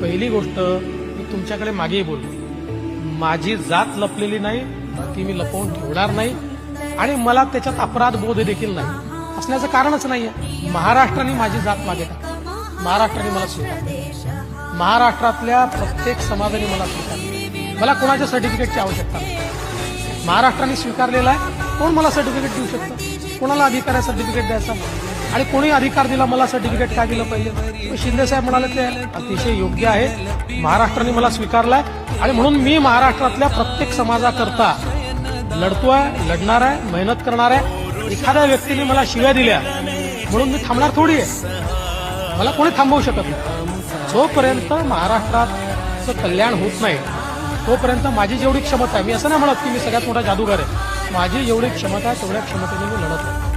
पहिली गोष्ट मी तुमच्याकडे मागेही बोललो. माझी जात लपलेली नाही ती मी लपवून ठेवणार नाही आणि मला त्याच्यात अपराध बोध देखील नाही. असण्याचं कारणच नाहीये. महाराष्ट्राने माझी जात मागे टाकली. महाराष्ट्राने मला स्वीकारली. महाराष्ट्रातल्या प्रत्येक समाजाने मला स्वीकारले. मला कोणाच्या सर्टिफिकेटची आवश्यकता नाही. महाराष्ट्राने स्वीकारलेला आहे. कोण मला सर्टिफिकेट देऊ शकतं? कोणाला अधिकार आहे सर्टिफिकेट द्यायचा? आणि कोणी अधिकार दिला मला सर्टिफिकेट काय दिलं पाहिजे शिंदे साहेब म्हणाले ते अतिशय योग्य आहे. महाराष्ट्राने मला स्वीकारलाय. आणि म्हणून मी महाराष्ट्रातल्या प्रत्येक समाजाकरता लढतोय लढणार आहे मेहनत करणार आहे. एखाद्या व्यक्तीने मला शिव्या दिल्या म्हणून मी थांबणार थोडी आहे. मला कोणी थांबवू शकत नाही. जोपर्यंत महाराष्ट्राचं कल्याण होत नाही तोपर्यंत माझी जेवढी क्षमता आहे मी असं नाही म्हणत की मी सगळ्यात मोठा जादूगार आहे. माझी जेवढी क्षमता आहे तेवढ्या क्षमतेने मी लढत आहे.